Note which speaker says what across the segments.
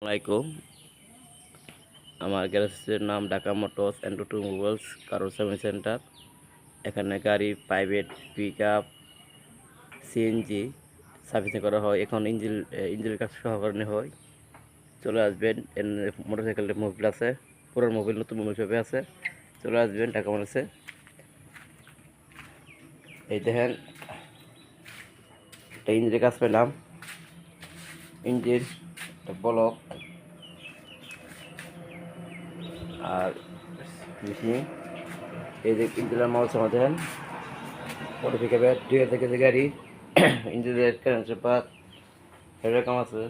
Speaker 1: আসসালামাইকুম আমার গ্যারেজের নাম Dhaka motors and two mobiles কারোর সার্ভিস সেন্টার। এখানে গাড়ি, private pick up CNG servicing করা হয়। এখন ইঞ্জিন ইঞ্জিনের কাজ সহকরণে হয়। চলে আসবেন মোটরসাইকেলের মোবিল আছে। পুরোনো মোবিল নতুন মোবিল সবে আছে। চলে আসবেন ঢাকা মোটরসে এই দেখেন, একটা ইঞ্জিনের কাজ পেলাম। Engine block. আর এই যে ইঞ্জিনের মাল সমাধান মডিফিকেবের দুই হাজার কেজি গাড়ি। ইঞ্জিনের কারেন্ট পাত এরকম আছে,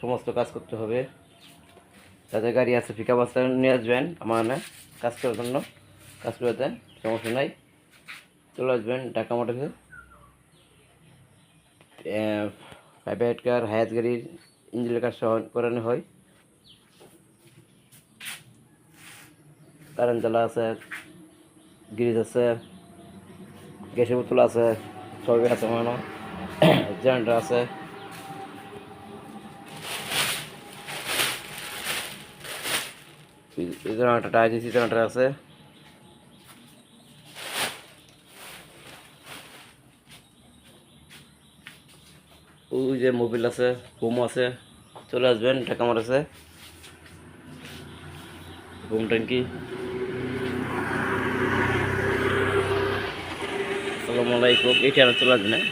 Speaker 1: সমস্ত কাজ করতে হবে। যাদের গাড়ি আছে ফিকা বাস্তা নিয়ে আসবেন আমার না কাজ করার জন্য। কাজ করে দেন, সমস্যা নাই। চলে আসবেন ঢাকা মোটরসে। প্রাইভেট কার হায়াত গাড়ির ইঞ্জিনের কাজ করানো হয়। কারেন্ট জ্বালা আছে, গ্রিজ আছে, গ্যাসের বোতল আছে, সবই আছে মনে জেনারেটার আছে। জেনারেটার টায়ার দিয়েছি আছে। ওই যে মোবিল আছে বোম আছে। চলে আসবেন ঢাকা আমার আছে। বোম ট্যাঙ্কি। আসসালামু আলাইকুম এই চলে আসবেন হ্যাঁ?